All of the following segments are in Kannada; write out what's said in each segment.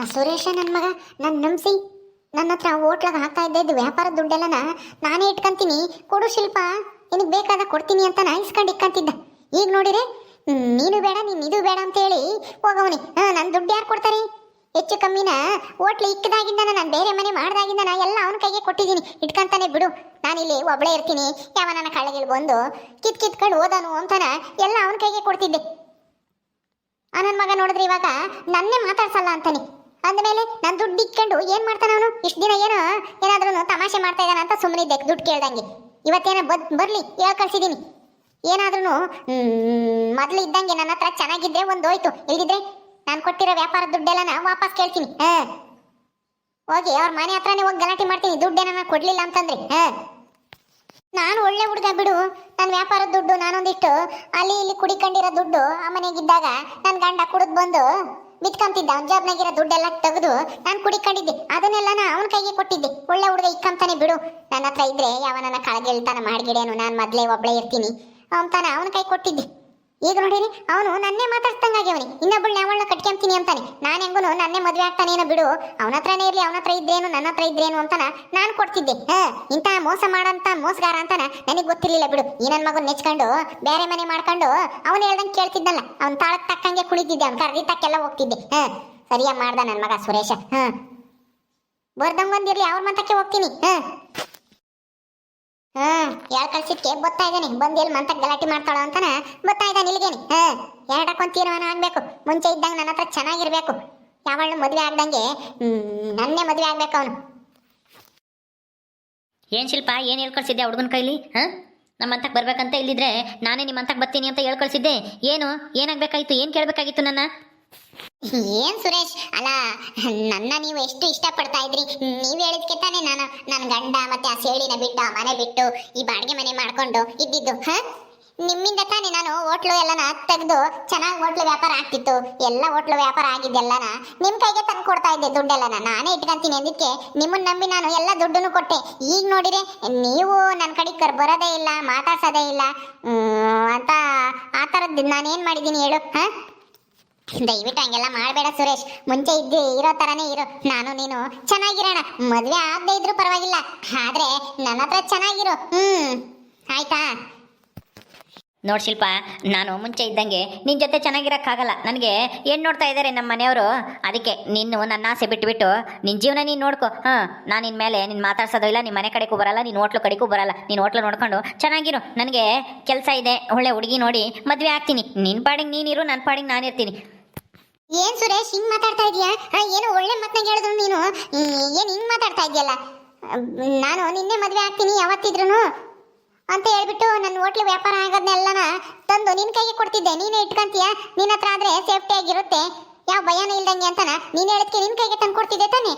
ಆ ಸುರೇಶ ನನ್ನ ಮಗ ನನ್ನ ನಂಬಿಸಿ ನನ್ನ ಹತ್ರ ಹೋಟ್ಲಾಗ ಹಾಕ್ತಾ ಇದ್ದ, ಇದು ವ್ಯಾಪಾರದ ದುಡ್ಡೆಲ್ಲನ ನಾನೇ ಇಟ್ಕೊಂತೀನಿ. ಕೊಡು ಶಿಲ್ಪ, ನಿನಗೆ ಬೇಕಾದ ಕೊಡ್ತೀನಿ ಅಂತ ನಾ ಇಸ್ಕೊಂಡು ಇಕ್ಕಂತಿದ್ದ ಈಗ ನೋಡಿರಿ ನೀನು ಬೇಡ, ನೀನು ಇದು ಬೇಡ ಅಂತ ಹೇಳಿ ಹೋಗವನಿ. ಹಾಂ ನನ್ನ ದುಡ್ಡು ಯಾರು ಕೊಡ್ತಾರೆ? ಹೆಚ್ಚು ಕಮ್ಮಿನ ಹೋಟ್ಲು ಇಕ್ಕದಾಗಿಂದ ನಾನು ಬೇರೆ ಮನೆ ಮಾಡ್ದಾಗಿಂದನ ಎಲ್ಲ ಅವನ ಕೈಗೆ ಕೊಟ್ಟಿದ್ದೀನಿ. ಇಟ್ಕೊಂತಾನೆ ಬಿಡು. ನಾನಿಲ್ಲಿ ಒಬ್ಳೇ ಇರ್ತೀನಿ. ಯಾವ ನನ್ನ ಕಳ್ಳಗಿಲ್ ಬಂದು ಕಿತ್ ಕಿತ್ಕೊಂಡು ಹೋದನು ಅಂತಾನ ಎಲ್ಲ ಅವನ ಕೈಗೆ ಕೊಡ್ತಿದ್ದೆ. ಆ ನನ್ನ ಮಗ ನೋಡಿದ್ರೆ ಇವಾಗ ನನ್ನೇ ಮಾತಾಡ್ಸಲ್ಲ ಅಂತಾನೆ. ಅಂದಮೇಲೆ ನಾನು ದುಡ್ಡು ಇಟ್ಕೊಂಡು ಏನು ಮಾಡ್ತಾನ ಅವನು? ಇಷ್ಟು ದಿನ ಏನೋ ಏನಾದ್ರೂ ತಮಾಷೆ ಮಾಡ್ತಾ ಇದ್ದಾನ ಅಂತ ಸುಮ್ಮನಿದ್ದೆ ದುಡ್ಡು ಕೇಳ್ದಂಗೆ. ಇವತ್ತೇನ ಬದ್, ಬರ್ಲಿ ಹೇಳ್ ಕಳ್ಸಿದ್ದೀನಿ ಏನಾದ್ರೂ ಮೊದಲು ಇದ್ದಂಗೆ ನನ್ನ ಹತ್ರ ಚೆನ್ನಾಗಿದ್ರೆ ಒಂದು ಹೋಯ್ತು ಇಲ್ದಿದ್ರೆ ನಾನು ಕೊಟ್ಟಿರೋ ವ್ಯಾಪಾರ ದುಡ್ಡೆಲ್ಲ ನಾನು ವಾಪಸ್ ಕೇಳ್ತೀನಿ. ಹಾ. ಹೋಗಿ, ಅವ್ರ ಮನೆ ಹತ್ರನೇ ಹೋಗಿ ಗಲಾಟೆ ಮಾಡ್ತೀನಿ ದುಡ್ಡೇನ ಕೊಡ್ಲಿಲ್ಲ ಅಂತಂದ್ರೆ. ಹಾ. ನಾನು ಒಳ್ಳೆ ಹುಡುಗ ಬಿಡು. ನನ್ನ ವ್ಯಾಪಾರದ ದುಡ್ಡು ನಾನೊಂದಿಷ್ಟು ಅಲ್ಲಿ ಇಲ್ಲಿ ಕುಡಿಕೊಂಡಿರೋ ದುಡ್ಡು ಆ ಮನೆಗಿದ್ದಾಗ ನನ್ನ ಗಂಡ ಕುಡಿದು ಬಂದು ಬಿತ್ಕೊಂತಿದ್ದ ಅವ್ನ ದುಡ್ಡೆಲ್ಲ ತೆಗೆದು ನಾನು ಕುಡಿಕೊಂಡಿದ್ದೆ. ಅದನ್ನೆಲ್ಲ ನಾ ಅವನ ಕೈಗೆ ಕೊಟ್ಟಿದ್ದೆ. ಒಳ್ಳೆ ಹುಡುಗ ಇಕ್ಕಂತಾನೆ ಬಿಡು. ನನ್ನ ಹತ್ರ ಇದ್ರೆ ಯಾವ ನನ್ನ ಕಳಗೆಳ್ತಾನ ಮಾಡ್ಗಿಡೇನು ನಾನು ಮೊದಲೇ ಒಬ್ಬಳೇ ಇರ್ತೀನಿ. ಅಂತಾನೆ ಅವನ ಕೈ ಕೊಟ್ಟಿದ್ದೆ. ಈಗ ನೋಡಿರಿ ಅವನು ನನ್ನೇ ಮಾತಾಡ್ತಂಗಾಗ್ಯವನಿ ಇನ್ನೊಬ್ಬಳು ಅವಳನ್ನ ಕಟ್ಕೊಂತೀನಿ ಅಂತಾನೆ. ನಾನು ಹೆಂಗೂ ನನ್ನೇ ಮದುವೆ ಆಗ್ತಾನೇನೋ ಬಿಡು. ಅವನ ಹತ್ರನೇ ಇರಲಿ, ಅವನ ಹತ್ರ ಇದ್ರೇನು, ನನ್ನ ಹತ್ರ ಇದ್ರೇನು ಅಂತಾನ ನಾನು ಕೊಡ್ತಿದ್ದೆ. ಹಾ, ಇಂಥ ಮೋಸ ಮಾಡಂತ ಮೋಸಗಾರ ಅಂತಾನ ನನಗೆ ಗೊತ್ತಿರಲಿಲ್ಲ ಬಿಡು. ಈ ನನ್ನ ಮಗನ ನೆಚ್ಕೊಂಡು, ಬೇರೆ ಮನೆ ಮಾಡ್ಕೊಂಡು, ಅವನು ಹೇಳ್ದಂಗೆ ಕೇಳ್ತಿದ್ದಲ್ಲ ಅವ್ನು ತಾಳಕ್ಕೆ ತಕ್ಕಂಗೆ ಕುಳಿತಿದ್ದೆ, ಅವ್ನು ಕರ್ದಿ ತಕ್ಕೆಲ್ಲ ಹೋಗ್ತಿದ್ದೆ. ಹಾ, ಸರಿಯಾಗಿ ಮಾಡ್ದ ನನ್ನ ಮಗ ಸುರೇಶ. ಹಾ. ಬರ್ದಂಗ್ ಬಂದಿರ್ಲಿ ಅವ್ರ ಮಂತಕ್ಕೆ ಹೋಗ್ತೀನಿ. ಹಾ. ಹಾ ಯಾಳ್ ಕಳ್ಸಿದ್ಕೆ ಗೊತ್ತಾ ಇದ್ದಾನೆ ಬಂದು ಎಲ್ಲಿ ಮಂತ ಗಲಾಟೆ ಮಾಡ್ತಾಳ ಅಂತಾನೆ? ಗೊತ್ತಾ ಇದ್ದಾನೆ ಇಲ್ಲಿಗೇನೆ. ಹಾ ಎರಡಕ್ಕೊಂದು ತೀರ್ಮಾನ ಆಗ್ಬೇಕು. ಮುಂಚೆ ಇದ್ದಂಗೆ ನನ್ನ ಹತ್ರ ಚೆನ್ನಾಗಿರ್ಬೇಕು. ಯಾವಳು ಮದುವೆ ಆಗ್ದಂಗೆ ಹ್ಮ್, ನನ್ನೇ ಮದುವೆ ಆಗ್ಬೇಕು ಅವನು. ಏನ್ ಶಿಲ್ಪ ಏನು ಹೇಳ್ಕೊಳ್ಸಿದ್ದೆ ಹುಡುಗನ ಕೈಲಿ? ಹಾಂ ನಮ್ಮ ಅಂತಕ್ ಬರ್ಬೇಕಂತ ಇಲ್ಲಿದ್ರೆ ನಾನೇ ನಿಮ್ಮ ಅಂತಕ್ ಬರ್ತೀನಿ ಅಂತ ಹೇಳ್ಕೊಳ್ಸಿದ್ದೆ. ಏನು? ಏನಾಗಬೇಕಾಗಿತ್ತು ಏನು ಕೇಳ್ಬೇಕಾಗಿತ್ತು ನನ್ನ? ಏನ್ ಸುರೇಶ್? ಅಲ್ಲ, ನನ್ನ ನೀವು ಎಷ್ಟು ಇಷ್ಟಪಡ್ತಾ ಇದ್ರಿ? ನೀವ್ ಹೇಳಿದ್ಕೆ ತಾನೆ ನಾನು. ನನ್ನ ಗಂಡ ಮತ್ತೆ ಆ ಸೇಳಿನ ಬಿಟ್ಟು ಮನೆ ಬಿಟ್ಟು, ಈ ಬಾಡಿಗೆ ಮನೆ ಮಾಡ್ಕೊಂಡು ಇದ್ದಿದ್ದು, ಹ? ನಿಮ್ಮಿಂದ ತಾನೆ ನಾನು ಹೋಟ್ಲು ಎಲ್ಲನ ತೆಗೆದು ಚೆನ್ನಾಗಿ ಹೋಟ್ಲು ವ್ಯಾಪಾರ ಆಗ್ತಿತ್ತು. ಎಲ್ಲ ಹೋಟ್ಲು ವ್ಯಾಪಾರ ಆಗಿದ್ದೆಲ್ಲನ ನಿಮ್ಮ ಕೈಗೆ ತಂದು ಕೊಡ್ತಾ ಇದ್ದೆ ದುಡ್ಡೆಲ್ಲನ. ನಾನೇ ಇಟ್ಕೊಂತೀನಿ ಅದಕ್ಕೆ ನಿಮ್ಮನ್ನ ನಂಬಿ ನಾನು ಎಲ್ಲ ದುಡ್ಡನ್ನು ಕೊಟ್ಟೆ. ಈಗ ನೋಡಿರೆ ನೀವು ನನ್ನ ಕಡೆ ಬರೋದೇ ಇಲ್ಲ, ಮಾತಾಡ್ಸೋದೇ ಇಲ್ಲ. ಅಂತ ಆ ಥರದ್ದು ನಾನೇನ್ ಮಾಡಿದ್ದೀನಿ ಹೇಳು, ಹಾ? ದಯವಿಟ್ಟು ಹಂಗೆಲ್ಲ ಮಾಡಬೇಡ ಸುರೇಶ್. ಮುಂಚೆ ಇದ್ದು, ಇರೋ ತರನೇ ಇರು. ನಾನು, ನೀನು ಚೆನ್ನಾಗಿರೋಣ. ಮದುವೆ ಆಗದೆ ಇದ್ರೂ ಪರವಾಗಿಲ್ಲ. ಆದ್ರೆ ನನ್ನ ಹತ್ರ ಚೆನ್ನಾಗಿರು. ಹ್ಮ್. ಆಯ್ತಾ? ನೋಡಿ ಶಿಲ್ಪ, ನಾನು ಮುಂಚೆ ಇದ್ದಂಗೆ ನಿನ್ನ ಜೊತೆ ಚೆನ್ನಾಗಿರೋಕ್ಕಾಗಲ್ಲ. ನನಗೆ ಏನು ನೋಡ್ತಾ ಇದ್ದಾರೆ ನಮ್ಮ ಮನೆಯವರು? ಅದಕ್ಕೆ ನೀನು ನನ್ನ ಆಸೆ ಬಿಟ್ಟುಬಿಟ್ಟು ನಿನ್ನ ಜೀವನ ನೀನು ನೋಡ್ಕೊ. ಹಾಂ, ನಾನು ನಿನ್ನ ಮೇಲೆ ನಿನ್ನ ಮಾತಾಡ್ಸೋದು ಇಲ್ಲ ನಿಮ್ಮ ಮನೆ ಕಡೆಗೂ ಬರಲ್ಲ ನಿನ್ನ ಹೋಟ್ಲು ಕಡೆಗೂ ಬರಲ್ಲ. ನೀನು ಹೋಟ್ಲು ನೋಡ್ಕೊಂಡು ಚೆನ್ನಾಗಿರು. ನನಗೆ ಕೆಲಸ ಇದೆ, ಒಳ್ಳೆ ಹುಡುಗಿ ನೋಡಿ ಮದುವೆ ಆಗ್ತೀನಿ. ನಿನ್ನ ಪಾಡಿಗೆ ನೀನಿರು ನನ್ನ ಪಾಡಿಗೆ ನಾನು ಇರ್ತೀನಿ. ಏನ್ ಸುರೇಶ್, ಹಿಂಗ್ ಮಾತಾಡ್ತಾ ಇದೀಯಾ? ಏನು ಒಳ್ಳೆ ಮಾತನ್ನ ಹೇಳಿದ್ರು ನೀನು. ಏನ್ ಹಿಂಗ್ ಮಾತಾಡ್ತಾ ಇದೆಯಲ್ಲ? ನಾನು ನಿನ್ನೆ ಮದ್ವೆ ಆಗ್ತೀನಿ ಯಾವತ್ತಿದ್ರು ಅಂತ ಹೇಳ್ಬಿಟ್ಟು ನನ್ನ ಹೋಟ್ಲು ವ್ಯಾಪಾರ ಆಗೋದನ್ನೆಲ್ಲನ ತಂದು ನಿನ್ ಕೈಗೆ ಕೊಡ್ತಿದ್ದೆ. ನೀನೇ ಇಟ್ಕೊಂತೀಯ? ನಿನ್ನ ಹತ್ರ ಆದ್ರೆ ಸೇಫ್ಟಿ ಆಗಿರುತ್ತೆ. ಯಾವ ಭಯನೂ ಇಲ್ದಂಗೆ ಅಂತನ? ನೀನ್ ಹೇಳಿದ್ಕೆ ನಿನ್ ಕೈಗೆ ತಂದು ಕೊಡ್ತಿದ್ದೆ ತಾನೆ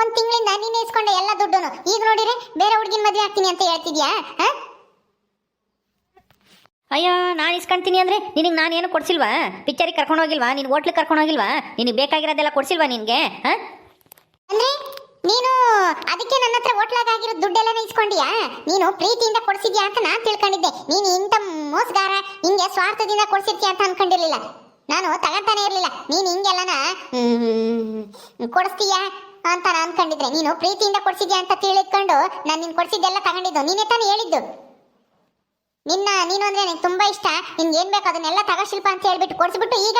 ಒಂದ್ ತಿಂಗಳಿಂದ ನೀನೇ ಇಸ್ಕೊಂಡೆ ಎಲ್ಲ ದುಡ್ಡು ಈಗ ನೋಡಿದ್ರೆ ಬೇರೆ ಹುಡುಗಿನ ಮದ್ವೆ ಆಗ್ತೀನಿ ಅಂತ ಹೇಳ್ತಿದ್ಯಾ ಅಯ್ಯೋ, ನಾನು ಇಸ್ಕೊಂತೀನಿ ಅಂದರೆ ನಿನಗೆ ನಾನೇನು ಕೊಡ್ಸಿಲ್ವಾ? ಪಿಕ್ಚರಿಗೆ ಕರ್ಕೊಂಡು ಹೋಗಿಲ್ವಾ? ನೀನು ಹೋಟ್ಲಿಗೆ ಕರ್ಕೊಂಡು ಹೋಗಿಲ್ವಾ? ನಿನಗೆ ಬೇಕಾಗಿರೋದೆಲ್ಲ ಕೊಡ್ಸಿಲ್ವಾ ನಿನಗೆ ಅಂದ್ರೆ ನೀನು ಅದಕ್ಕೆ ನನ್ನ ಹತ್ರ ಹೋಟ್ಲಾಗ ಆಗಿರೋ ದುಡ್ಡೆಲ್ಲ ಇಸ್ಕೊಂಡಿಯಾ? ನೀನು ಪ್ರೀತಿಯಿಂದ ಕೊಡ್ಸಿದ್ಯಾ ಅಂತ ನಾನು ತಿಳ್ಕೊಂಡಿದ್ದೆ. ನೀನು ಇಂಥ ಮೋಸಗಾರ, ಹಿಂಗೆ ಸ್ವಾರ್ಥದಿಂದ ಕೊಡ್ಸಿರ್ತೀಯ ಅಂತ ಅನ್ಕೊಂಡಿರ್ಲಿಲ್ಲ. ನಾನು ತಗೊಂತಾನೆ ಇರಲಿಲ್ಲ. ನೀನು ಹಿಂಗೆಲ್ಲನ ಕೊಡಿಸ್ತೀಯಾ? ಅಂತ ನಾನು ಅನ್ಕೊಂಡಿದ್ರೆ ನೀನು ಪ್ರೀತಿಯಿಂದ ಕೊಡ್ಸಿದ್ಯಾ ಅಂತ ತಿಳಿದ್ಕೊಂಡು ನಾನು ನಿನ್ನ ಕೊಡ್ಸಿದ್ದೆಲ್ಲ ತಗೊಂಡಿದ್ದು. ನೀನೇ ತಾನೇ ಹೇಳಿದ್ದು. ನಿನ್ನ ನೀನು ಅಂದ್ರೆ ನನಗೆ ತುಂಬಾ ಇಷ್ಟ. ನಿನ್ಗೆ ಏನ್ ಬೇಕು ಅದನ್ನೆಲ್ಲ ತಗೋಶಿಲ್ಪ ಅಂತ ಹೇಳ್ಬಿಟ್ಟು ಕೊಡ್ಸಿಬಿಟ್ಟು ಈಗ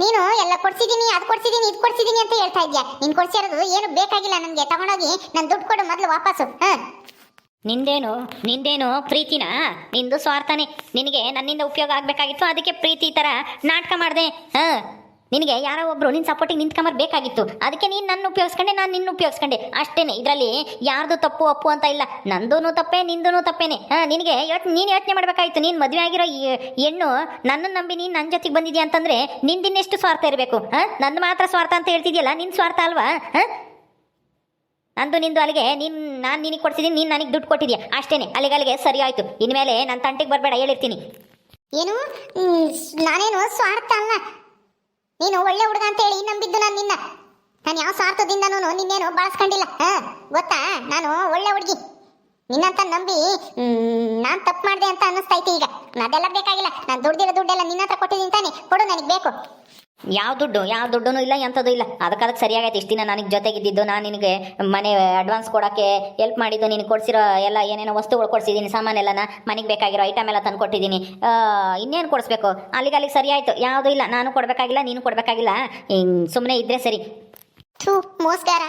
ನೀನು ಎಲ್ಲ ಕೊಡ್ಸಿದೀನಿ, ಅದು ಕೊಡ್ಸಿದೀನಿ, ಇದು ಕೊಡ್ಸಿದೀನಿ ಅಂತ ಹೇಳ್ತಾ ಇದ್ಯಾ? ನೀನ್ ಕೊಡ್ಸಿರೋದು ಏನು ಬೇಕಾಗಿಲ್ಲ ನನಗೆ. ತಗೊಂಡೋಗಿ ನಾನು ದುಡ್ಡು ಕೊಡು ಮೊದಲು ವಾಪಸ್ಸು. ಹಾ. ನಿಂದೇನು ನಿಂದೇನು ಪ್ರೀತಿನಾ? ನಿಂದು ಸ್ವಾರ್ಥನೇ. ನಿನಗೆ ನನ್ನಿಂದ ಉಪಯೋಗ ಆಗಬೇಕಾಗಿತ್ತು, ಅದಕ್ಕೆ ಪ್ರೀತಿ ಈ ಥರ ನಾಟಕ ಮಾಡಿದೆ. ಹಾಂ. ನಿನಗೆ ಯಾರೋ ಒಬ್ರು ನಿನ್ನ ಸಪೋರ್ಟಿಗೆ ನಿಂತ್ಕೊಂಬರ್ ಬೇಕಾಗಿತ್ತು. ಅದಕ್ಕೆ ನೀನು ನನ್ನ ಉಪಯೋಗಿಸ್ಕೊಂಡೆ, ನಾನು ನಿನ್ನ ಉಪಯೋಗಿಸ್ಕೊಂಡೆ. ಅಷ್ಟೇನೆ ಇದರಲ್ಲಿ ಯಾರ್ದು ತಪ್ಪು ಅಪ್ಪು ಅಂತ ಇಲ್ಲ. ನಂದೂ ತಪ್ಪೇ ನಿಂದೂ ತಪ್ಪೇನೆ. ಹಾಂ, ನಿನಗೆ ಯೋಚ್, ನೀನು ಯೋಚನೆ ಮಾಡಬೇಕಾಗಿತ್ತು ನೀನು ಮದುವೆ ಆಗಿರೋ ಈ ಹೆಣ್ಣು ನನ್ನನ್ನು ನಂಬಿ ನೀನು ನನ್ನ ಜೊತೆಗೆ ಬಂದಿದ್ಯಾ ಅಂತಂದರೆ ನಿಂದಿನ್ನೆಷ್ಟು ಸ್ವಾರ್ಥ ಇರಬೇಕು. ಹಾಂ, ನಂದು ಮಾತ್ರ ಸ್ವಾರ್ಥ ಅಂತ ಹೇಳ್ತಿದ್ಯಲ್ಲ ನಿನ್ನ ಸ್ವಾರ್ಥ ಅಲ್ವಾ? ಹಾಂ? ನಂದು ನಿಂದು ಅಲ್ಲಿಗೆ ನೀನು, ನಾನು ನಿನಗೆ ಕೊಡ್ತಿದ್ದೀನಿ ನೀನು ನನಗೆ ದುಡ್ಡು ಕೊಟ್ಟಿದ್ಯಾ? ಅಷ್ಟೇನೆ. ಅಲ್ಲಿಗೆ ಅಲ್ಲಿಗೆ ಸರಿ ಆಯಿತು. ಇನ್ಮೇಲೆ ನನ್ನ ತಂಟೆಗೆ ಬರಬೇಡ, ಹೇಳಿರ್ತೀನಿ. ಏನು? ನಾನೇನು ಸ್ವಾರ್ಥ ಅಲ್ಲ. ನೀನು ಒಳ್ಳೆ ಹುಡುಗ ಅಂತ ಹೇಳಿ ನಂಬಿದ್ದು ನಾನು ನಿನ್ನ. ನಾನು ಯಾವ ಸ್ವಾರ್ಥದಿಂದನೂ ನಿನ್ನೇನು ಬಳಸ್ಕೊಂಡಿಲ್ಲ. ಗೊತ್ತಾ? ನಾನು ಒಳ್ಳೆ ಹುಡುಗಿ. ನಿನ್ನಂತ ನಂಬಿ ನಾನು ತಪ್ಪು ಮಾಡಿದೆ ಅಂತ ಅನ್ನಿಸ್ತೈತೆ ಈಗ. ಅದೆಲ್ಲ ಬೇಕಾಗಿಲ್ಲ. ನಾನು ದುಡ್ದಿರೋ ದುಡ್ಡೆಲ್ಲ ನಿನ್ನ ಹತ್ರ ಕೊಟ್ಟಿದ್ದೀನಿ ತಾನೆ. ಕೊಡು, ನನಗೆ ಬೇಕು. ಯಾವ ದುಡ್ಡು? ಯಾವ ದುಡ್ಡು ಇಲ್ಲ, ಎಂಥದ್ದು ಇಲ್ಲ. ಅದಕ್ಕೆ ಸರಿಯಾಗೈತೆ. ಇಷ್ಟು ದಿನ ನನಗೆ ಜೊತೆಗಿದ್ದಿದ್ದು, ನಾನು ನಿನಗೆ ಮನೆ ಅಡ್ವಾನ್ಸ್ ಕೊಡೋಕ್ಕೆ ಹೆಲ್ಪ್ ಮಾಡಿದ್ದು, ನೀನು ಕೊಡಿಸಿರೋ ಎಲ್ಲ ಏನೇನೋ ವಸ್ತುಗಳು ಕೊಡಿಸಿದ್ದೀನಿ, ಸಾಮಾನೆಲ್ಲನ ಮನೆಗೆ ಬೇಕಾಗಿರೋ ಐಟಮ್ ಎಲ್ಲ ತಂದು ಕೊಟ್ಟಿದ್ದೀನಿ. ಇನ್ನೇನು ಕೊಡಿಸ್ಬೇಕು? ಅಲ್ಲಿಗೆ ಅಲ್ಲಿಗೆ ಸರಿ ಆಯಿತು ಯಾವುದೂ ಇಲ್ಲ. ನಾನು ಕೊಡಬೇಕಾಗಿಲ್ಲ, ನೀನು ಕೊಡಬೇಕಾಗಿಲ್ಲ. ಸುಮ್ಮನೆ ಇದ್ದರೆ ಸರಿ. ಥೂ, ಮೋಸ್ಕಾರ.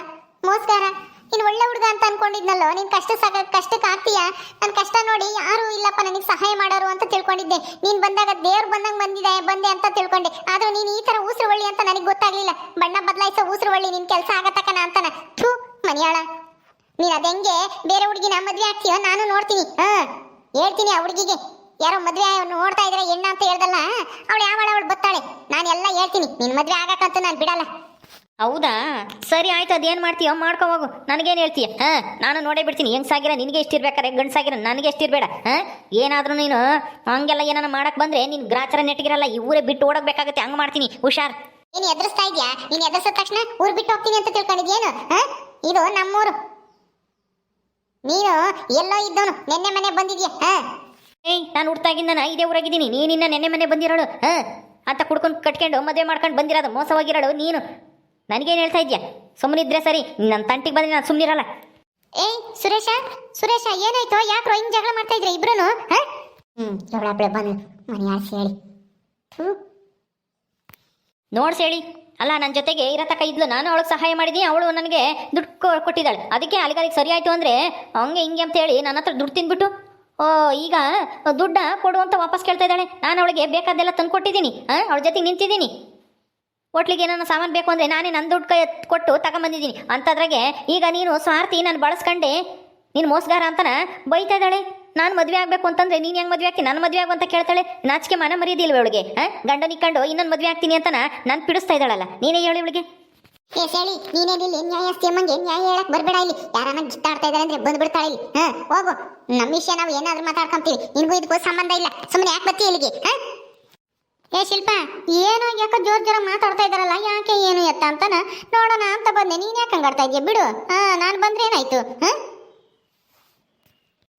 ಮೋಸ್ಗಾರ ನೀನು ಒಳ್ಳೆ ಹುಡುಗ ಅಂತ ಅನ್ಕೊಂಡಿದ್ನಲ್ಲೋ, ನೀನ್ ಕಷ್ಟ ಸಾಕ, ಕಷ್ಟಕ್ಕೆ ಆಗ್ತೀಯ? ನನ್ನ ಕಷ್ಟ ನೋಡಿ ಯಾರು ಇಲ್ಲಪ್ಪ ನನಗೆ ಸಹಾಯ ಮಾಡೋರು ಅಂತ ತಿಳ್ಕೊಂಡಿದ್ದೆ. ನೀನ್ ಬಂದಾಗ ದೇವ್ರು ಬಂದಂಗೆ ಬಂದಿದೆ, ಬಂದೆ ಅಂತ ತಿಳ್ಕೊಂಡೆ. ಆದರೂ ನೀನು ಈ ತರ ಉಸಿರು ಒಳ್ಳಿ ಅಂತ ನನಗೆ ಗೊತ್ತಾಗ್ಲಿಲ್ಲ. ಬಣ್ಣ ಬದಲಾಯಿಸೋ ಉಸಿರು ನಿನ್ ಕೆಲಸ ಆಗತಕ್ಕನ ಅಂತಾನ. ಥೂ, ಮನಿಯಾಳ. ನೀನ್ ಅದೆಂಗೆ ಬೇರೆ ಹುಡುಗಿನ ಮದ್ವೆ ಆಗ್ತೀಯೋ? ನಾನು ನೋಡ್ತೀನಿ. ಹಾ, ಹೇಳ್ತೀನಿ ಆ ಹುಡುಗಿಗೆ. ಯಾರೋ ಮದ್ವೆ ನೋಡ್ತಾ ಇದ್ರೆ ಹೆಣ್ಣ ಅಂತ ಹೇಳ್ದಲ್ಲ, ಅವಳು ಯಾವಳ ಅವಳು ಬತ್ತಾಳೆ ನಾನು ಎಲ್ಲ ಹೇಳ್ತೀನಿ. ನಿನ್ ಮದ್ವೆ ಆಗಕ್ಕಂತೂ ನಾನು ಬಿಡಲ್ಲ. ಹೌದಾ? ಸರಿ ಆಯ್ತು ಅದೇನು ಮಾಡ್ತೀಯ ಮಾಡ್ಕೊ ಹೋಗು. ನನಗೇನು ಹೇಳ್ತೀಯ? ಹಾಂ? ನಾನು ನೋಡೇ ಬಿಡ್ತೀನಿ. ಹೆಂಗ್ಸಾಗಿರ ನಿನಗೆ ಎಷ್ಟಿರ್ಬೇಕಾರೆ? ಗಂಡ್ಸಾಗಿರ ನನಗೆ ಎಷ್ಟಿರಬೇಡ. ಹಾಂ? ಏನಾದರೂ ನೀನು ಹಂಗೆಲ್ಲ ಏನಾನ ಮಾಡಕ್ಕೆ ಬಂದರೆ ನೀನು ಗ್ರಾಚರ ನೆಟ್ಟಿಗಿರಲ್ಲ ಈ ಊರೇ ಬಿಟ್ಟು ಓಡೋಗ್ಬೇಕಾಗತ್ತೆ. ಹಂಗೆ ಮಾಡ್ತೀನಿ. ಹುಷಾರ್. ನೀನ್ ಎದುರಿಸ್ತಾ ಇದ್ಯಾ? ನೀನ್ ಎದುರಿಸಿದ ತಕ್ಷಣ ಊರ್ ಬಿಟ್ಟು ಹೋಗ್ತೀನಿ ಅಂತ ತಿಳ್ಕೊಂಡಿದ್ಯೇನು? ಹ? ಇದು ನಮ್ಮೂರು. ನೀನು ಎಲ್ಲೋ ಇದ್ದವನು. ನಿನ್ನೆ ಮನೆ ಬಂದಿದ್ಯಾ? ಹ? ಏಯ್ ನಾನು ಹುಡ್ತಾಗಿಂದನ ಇದೇ ಊರಾಗಿದ್ದೀನಿ. ನೀನಿನ್ನ ನೆನ್ನೆ ಮನೆ ಬಂದಿರೋಳು. ಹಾಂ? ಅಂತ ಕುಡ್ಕೊಂಡು ಕಟ್ಕೊಂಡು ಮದುವೆ ಮಾಡ್ಕೊಂಡು ಬಂದಿರೋದು. ಮೋಸವಾಗಿರೋಳು ನೀನು. ನನಗೇನು ಹೇಳ್ತಾ ಇದ್ಯಾ? ಸುಮ್ಮನಿದ್ರೆ ಸರಿ ನನ್ನ ತಂಟಿಗೆ ಬಂದ್ರೆ ನಾನು ಸುಮ್ಮನಿರಲ್ಲ ಏಯ್ ಸುರೇಶ ಸುರೇಶ ಏನಾಯ್ತು? ಯಾಕ್ರೋ ಹಿಂಗೆ ಜಗಳ ಮಾಡ್ತಾ ಇದ್ರೆ ಇಬ್ರು ಹ್ಮ್ ಜಗಳ ಬೆಳೆ ಬಂದು ಮನೆ ಆಸಿ ಹೇಳಿ. ಥು, ನೋಡ್ಸ್ ಹೇಳಿ. ಅಲ್ಲ ನನ್ನ ಜೊತೆಗೆ ಇರತಕ್ಕ ಇದ್ಲು ನಾನು ಅವಳಿಗೆ ಸಹಾಯ ಮಾಡಿದ್ದೀನಿ ಅವಳು ನನಗೆ ದುಡ್ಡು ಕೊಟ್ಟಿದ್ದಾಳೆ. ಅದಕ್ಕೆ ಅಲ್ಲಿಗಾಲಿಗೆ ಸರಿ ಆಯಿತು ಅಂದರೆ ಹಂಗೆ ಹಿಂಗೆ ಅಂತ ಹೇಳಿ ನನ್ನ ಹತ್ರ ದುಡ್ಡು ತಿಂದ್ಬಿಟ್ಟು ಓ ಈಗ ದುಡ್ಡ ಕೊಡು ಅಂತ ವಾಪಸ್ ಕೇಳ್ತಾ ಇದ್ದಾಳೆ. ನಾನು ಅವಳಿಗೆ ಬೇಕಾದೆಲ್ಲ ತಂದು ಕೊಟ್ಟಿದ್ದೀನಿ ಹಾಂ? ಅವಳ ಜೊತೆಗೆ ನಿಂತಿದ್ದೀನಿ. ಹೋಟ್ಲಿಗೆ ಏನಾನ ಸಾಮಾನು ಬೇಕು ಅಂದರೆ ನಾನೇ ನನ್ನ ದುಡ್ಡು ಕೈ ಕೊಟ್ಟು ತಗೊಂಬಂದಿದ್ದೀನಿ. ಅಂಥದ್ರಾಗೆ ಈಗ ನೀನು ಸ್ವಾರ್ಥಿ ನಾನು ಬಳಸ್ಕೊಂಡೆ, ನೀನು ಮೋಸಗಾರ ಅಂತನ ಬೈತಾ ಇದ್ದಾಳೆ. ನಾನು ಮದುವೆ ಆಗಬೇಕು ಅಂತಂದ್ರೆ ನೀನು ಹೆಂಗೆ ಮದುವೆ ಆಗ್ತೀನಿ ನನ್ನ ಮದುವೆ ಆಗು ಅಂತ ಕೇಳ್ತಾಳೆ. ನಾಚಿಕೆ ಮನ ಮರೀದಿಲ್ಲ ಇವಳಿಗೆ ಗಂಡ ನಿಕ್ಕೊಂಡು ಇನ್ನೊಂದು ಮದುವೆ ಆಗ್ತೀನಿ ಅಂತನ ನಾನು ಪಿಡಿಸ್ತಾ ಇದ್ದಾಳಲ್ಲ. ನೀನೇ ಹೇಳಿ ಇವಳಿಗೆ. ಏ ಹೇಳಿ ನೀನೇನಿಲ್ಲ ನ್ಯಾಯಸ್ತಿ ಅಮ್ಮಂಗೆ ನ್ಯಾಯ ಹೇಳಕ್ ಬರ್ಬೇಡ ಇಲ್ಲಿ. ಯಾರನ್ನ ಗಿಟ್ಟಾಡ್ತಾ ಇದಾರೆ ಅಂದ್ರೆ ಬಂದ್ಬಿಡ್ತಾಳೆ ಇಲ್ಲಿ. ಹ, ಹೋಗು. ನಮ್ಮ ವಿಷಯ ನಾವು ಏನಾದ್ರೂ ಮಾತಾಡ್ಕೊಂತೀವಿ. ನಿನಗೂ ಇದಕ್ಕೂ ಸಂಬಂಧ ಇಲ್ಲ. ಸುಮ್ಮನೆ ಯಾಕೆ ಬತ್ತಿ ಇಲ್ಲಿಗೆ, ಹ? ಏ ಶಿಲ್ಪ ಏನು ಯಾಕೋ ಜೋರ್ ಜೋರ ಮಾತಾಡ್ತಾ ಇದಾರಲ್ಲ ಯಾಕೆ ಏನು ಎತ್ತ ಅಂತಾನ? ನೋಡೋಣ ಅಂತ ಬಂದೆ. ನೀನ್ ಯಾಕೆ ಹಂಗಾಡ್ತಾ ಇದೀಯ? ಬಿಡು. ಹಾ ನಾನು ಬಂದ್ರೆ ಏನಾಯ್ತು? ಹ?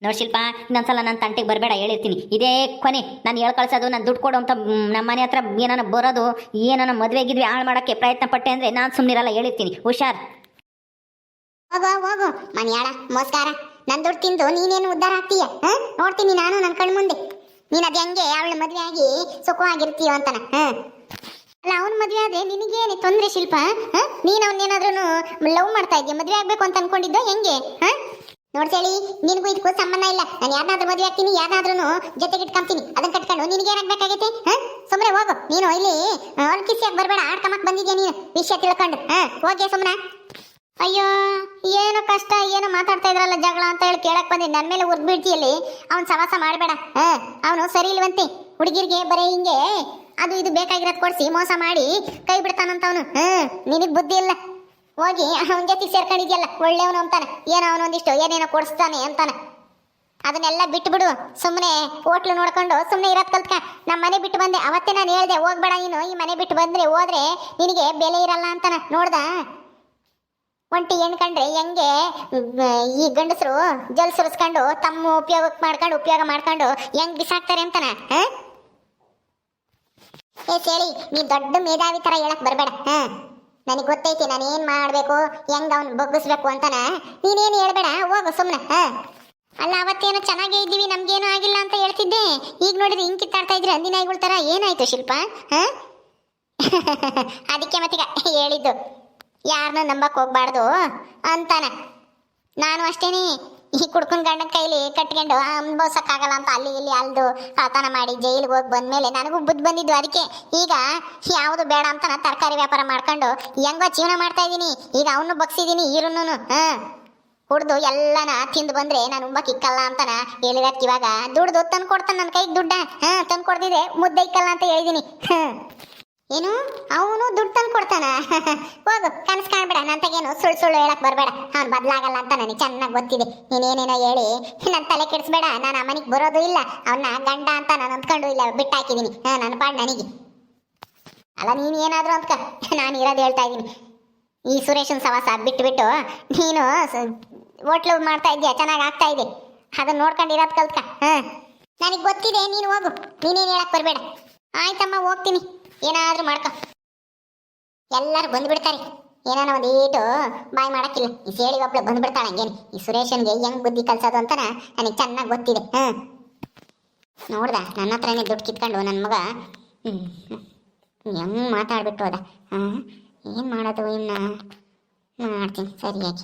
ನೋಡಿ ಶಿಲ್ಪ ಇನ್ನೊಂದ್ಸಲ ನನ್ನ ತಂಟೆಗೆ ಬರಬೇಡ ಹೇಳಿರ್ತೀನಿ. ಇದೇ ಕೊನೆ. ನಾನು ಹೇಳ್ ಕಳ್ಸೋದು ನಾನು ದುಡ್ಡು ಕೊಡು ಅಂತ ನಮ್ಮ ಮನೆ ಹತ್ರ ಏನಾನ ಬರೋದು ಏನಾನ ಮದುವೆ ಗಿದ್ವಿ ಹಾಳು ಮಾಡೋಕ್ಕೆ ಪ್ರಯತ್ನ ಪಟ್ಟೆ ಅಂದರೆ ನಾನು ಸುಮ್ಮನಿರಲ್ಲ ಹೇಳಿರ್ತೀನಿ. ಹುಷಾರ್. ಹೋಗು ಹೋಗು ಮನೆಯಾಳ ಮೋಸ್ಕಾರ. ನನ್ನ ದುಡ್ಡು ತಿಂದು ನೀನೇನು ಉದ್ಧಾರ ಆಗ್ತೀಯ? ನೋಡ್ತೀನಿ ನಾನು ನನ್ನ ಕಣ್ ಮುಂದೆ. ನೀನ್ ಅದ್ ಹೆಂಗೆ? ಅವಳ ಮದ್ವೆ ಆಗಿ ಸುಖವಾಗಿರ್ತೀಯ ಅಂತಾನ ಅಲ್ಲ, ಅವ್ನ್ ಮದ್ವೆ ಆದ್ರೆ ನಿನಗೇನೆ ತೊಂದ್ರೆ ಶಿಲ್ಪ? ನೀನ್ ಅವನ್ನೇನಾದ್ರೂ ಲವ್ ಮಾಡ್ತಾ ಇದ್ದೀಯ ಮದ್ವೆ ಆಗ್ಬೇಕು ಅಂತ ಅನ್ಕೊಂಡಿದ್ದ ಹೆಂಗೆ? ಹ? ನೋಡ್ಸೇಳಿ ನಿನಗೂ ಇದಕ್ಕೂ ಸಂಬಂಧ ಇಲ್ಲ. ನಾನು ಯಾರನ್ನಾದ್ರೂ ಮದ್ವೆ ಆಗ್ತೀನಿ ಯಾರನ್ನಾದ್ರೂ ಜೊತೆಗೆ ಇಟ್ಕೊಂತೀನಿ. ಅದನ್ನ ಕಟ್ಕೊಂಡು ನಿನಗೆ ಏನಾಗ್ಬೇಕಾಗೈತೆ ಹ? ಸುಮ್ಮನೆ ಹೋಗು. ನೀನು ಇಲ್ಲಿ ಹೊಲ್ಕಿಸಿಯಾಗಿ ಬರಬೇಡ. ಆಡ್ಕಮಕ್ ಬಂದಿದ್ಯಾ ನೀನು? ವಿಷಯ ತಿಳ್ಕೊಂಡು, ಹ? ಹೋಗಿ ಸುಮ್ಮನೆ ಅಯ್ಯೋ, ಏನು ಕಷ್ಟ, ಏನು ಮಾತಾಡ್ತಾ ಇದ್ರಲ್ಲ ಜಗಳ ಅಂತ ಹೇಳಿ ಕೇಳಕ್ ಬಂದಿ. ನನ್ನ ಮೇಲೆ ಉರ್ದ್ ಬೀಳ್ತಿಯಲ್ಲಿ. ಅವ್ನ್ ಸವಾಸ ಮಾಡಬೇಡ. ಅವನು ಸರಿ ಇಲ್ವಂತೆ. ಹುಡುಗಿರ್ಗೆ ಬರೀ ಹಿಂಗೆ. ಅದು ಇದು ಬೇಕಾಗಿರೋದ್ ಕೊಡ್ಸಿ, ಮೋಸ ಮಾಡಿ ಕೈ ಬಿಡ್ತಾನಂತ ಅವನು ಹ್ಮ್ ನಿನಗ್ ಬುದ್ಧಿ ಇಲ್ಲ. ಹೋಗಿ ಅವನ ಜೊತೆ ಸೇರ್ಕೊಂಡಿದ್ಯಲ್ಲ, ಒಳ್ಳೆಯವನು ಅಂತಾನೆ. ಏನೋ ಅವನೊಂದಿಷ್ಟು ಏನೇನೋ ಕೊಡಿಸ್ತಾನೆ ಅಂತಾನೆ. ಅದನ್ನೆಲ್ಲ ಬಿಟ್ಟು ಬಿಡು ಸುಮ್ಮನೆ ಹೋಟ್ಲು ನೋಡ್ಕೊಂಡು ಸುಮ್ಮನೆ ಇರೋದ್ ಕಲ್ತ್ಕ. ನಮ್ಮ ಮನೆ ಬಿಟ್ಟು ಬಂದೆ. ಅವತ್ತೇ ನಾನು ಹೇಳ್ದೆ, ಹೋಗ್ಬೇಡ ನೀನು. ಈ ಮನೆ ಬಿಟ್ಟು ಬಂದ್ರೆ ಹೋದ್ರೆ ನಿನಗೆ ಬೆಲೆ ಇರಲ್ಲ ಅಂತಾನೆ. ನೋಡ್ದಾ? ಒಂಟಿ ಹೆಣ್ಣು ಕಂಡ್ರೆ ಹೆಂಗೆ ಈ ಗಂಡಸರು ಜಲ್ ಸುರಿಸ್ಕೊಂಡು ತಮ್ಮ ಉಪಯೋಗಕ್ಕೆ ಮಾಡ್ಕೊಂಡು, ಉಪಯೋಗ ಮಾಡ್ಕೊಂಡು ಹೆಂಗ್ ಬಿಸಾಕ್ತಾರೆ ಅಂತಾನ? ಏ ಕೇಳಿ ನೀ ದೊಡ್ಡ ಮೇಧಾವಿ ತರ ಹೇಳಕ್ ಬರಬೇಡ, ಹ? ನನಗೆ ಗೊತ್ತೈತಿ ನಾನು ಏನ್ ಮಾಡ್ಬೇಕು, ಹೆಂಗ್ ಅವ್ನು ಬಗ್ಗಿಸ್ಬೇಕು ಅಂತಾನ, ನೀನೇನು ಹೇಳ್ಬೇಡ, ಹೋಗು ಸುಮ್ನೆ, ಹ? ಅಲ್ಲ, ಅವತ್ತೇನೋ ಚೆನ್ನಾಗೇ ಇದ್ದೀವಿ, ನಮ್ಗೇನು ಆಗಿಲ್ಲ ಅಂತ ಹೇಳ್ತಿದ್ದೆ, ಈಗ ನೋಡಿದ್ರೆ ಹಿಂಗ್ ಕಿತ್ತಾಡ್ತಾ ಇದ್ರೆ ಅಂದಿನಾಯಿಗಳ ತರ ಏನಾಯ್ತು ಶಿಲ್ಪ, ಹ? ಅದಕ್ಕೆ ಮತ್ತೀಗ ಹೇಳಿದ್ದು. ಯಾರನ್ನ ನಂಬಕ್ ಹೋಗ್ಬಾರ್ದು ಅಂತಾನೆ. ನಾನು ಅಷ್ಟೇನಿ ಈ ಕುಡ್ಕೊಂಡು ಗಂಡನ ಕೈಲಿ ಕಟ್ಕೊಂಡು ಅನ್ಭವ್ಸಕ್ಕಾಗಲ್ಲ ಅಂತ ಅಲ್ಲಿ ಇಲ್ಲಿ ಅಲ್ದು ಕಳ್ತನ ಮಾಡಿ ಜೈಲಿಗೆ ಹೋಗಿ ಬಂದ್ಮೇಲೆ ನನಗೂ ಬುದ್ಧ ಬಂದಿದ್ದು ಅದಕ್ಕೆ. ಈಗ ಯಾವುದು ಬೇಡ ಅಂತ ನಾನು ತರಕಾರಿ ವ್ಯಾಪಾರ ಮಾಡ್ಕೊಂಡು ಹೆಂಗೋ ಜೀವನ ಮಾಡ್ತಾ ಇದ್ದೀನಿ. ಈಗ ಅವನು ಬಗ್ಸಿದ್ದೀನಿ ಈರುನು ಹಾಂ. ಕುಡ್ದು ಎಲ್ಲನ ತಿಂದು ಬಂದ್ರೆ ನಾನು ಉಂಬಕ್ಕೆ ಇಕ್ಕಲ್ಲ ಅಂತನ ಹೇಳಿರಕ್ ಇವಾಗ. ದುಡ್ದು ತಂದು ಕೊಡ್ತಾನೆ ನನ್ನ ಕೈಗೆ ದುಡ್ಡ, ಹಾಂ ತಂದು ಕೊಡ್ದಿದ್ರೆ ಮುದ್ದೆ ಇಕ್ಕಲ್ಲ ಅಂತ ಹೇಳಿದ್ದೀನಿ ಹಾ. ಏನು? ಅವನು ದುಡ್ಡು ತಂದು ಕೊಡ್ತಾನ. ಹೋಗು, ಕನಸು ಕಾಣ್ಬೇಡ. ನಂತಗೇನು ಸುಳ್ಳು ಸುಳ್ಳು ಹೇಳಕ್ ಬರಬೇಡ. ಅವ್ನು ಬದಲಾಗಲ್ಲ ಅಂತ ನನಗೆ ಚೆನ್ನಾಗಿ ಗೊತ್ತಿದೆ. ನೀನೇನೇನೋ ಹೇಳಿ ನನ್ನ ತಲೆ ಕೆಡಿಸ್ಬೇಡ. ನಾನು ಆ ಮನೆಗೆ ಬರೋದು ಇಲ್ಲ. ಅವನ್ನ ಗಂಡ ಅಂತ ನಾನು ಅಂದ್ಕೊಂಡು ಇಲ್ಲ ಬಿಟ್ಟಾಕಿದ್ದೀನಿ ಹಾ ನನ್ನ ಪಾಡ್ ನನಗೆ. ಅಲ್ಲ, ನೀನು ಏನಾದರೂ ಅಂದ್ಕ. ನಾನು ಇರೋದು ಹೇಳ್ತಾ ಇದ್ದೀನಿ. ಈ ಸುರೇಶನ್ ಸವಾಸ ಬಿಟ್ಟು ಬಿಟ್ಟು ನೀನು ಹೋಟ್ಲು ಮಾಡ್ತಾ ಇದೆಯಾ? ಚೆನ್ನಾಗಿ ಆಗ್ತಾ ಇದೆ. ಅದನ್ನ ನೋಡ್ಕೊಂಡಿರೋದ್ ಕಲ್ತ್ಕ. ಹಾ. ನನಗೆ ಗೊತ್ತಿದೆ, ನೀನು ಹೋಗು. ನೀನೇನು ಹೇಳಕ್ ಬರಬೇಡ. ಆಯ್ತಮ್ಮ, ಹೋಗ್ತೀನಿ. ಏನಾದ್ರೂ ಮಾಡ್ಕೊ. ಎಲ್ಲರೂ ಬಂದ್ಬಿಡ್ತಾರೆ. ಏನಾನ ಒಂದು ಏಟು ಬಾಯ್ ಮಾಡಕ್ಕಿಲ್ಲ. ಈ ಸೇಳಿ ಒಬ್ಳೆ ಬಂದ್ಬಿಡ್ತಾಳೆ ಹಂಗೇನು. ಈ ಸುರೇಶನ್ಗೆ ಹೆಂಗ್ ಬುದ್ಧಿ ಕಲ್ಸೋದು ಅಂತ ನನಗೆ ಚೆನ್ನಾಗಿ ಗೊತ್ತಿದೆ. ಹ್ಞೂ ನೋಡ್ದ, ನನ್ನ ಹತ್ರನೇ ದುಡ್ಡು ಕಿತ್ಕೊಂಡು ನನ್ನ ಮಗ ಹೆಂಗ್ ಮಾತಾಡ್ಬಿಟ್ಟು ಹೋದ. ಹಾಂ. ಏನು ಮಾಡೋದು ಇನ್ನು? ಮಾಡ್ತೀನಿ. ಸರಿಯಾಗಿ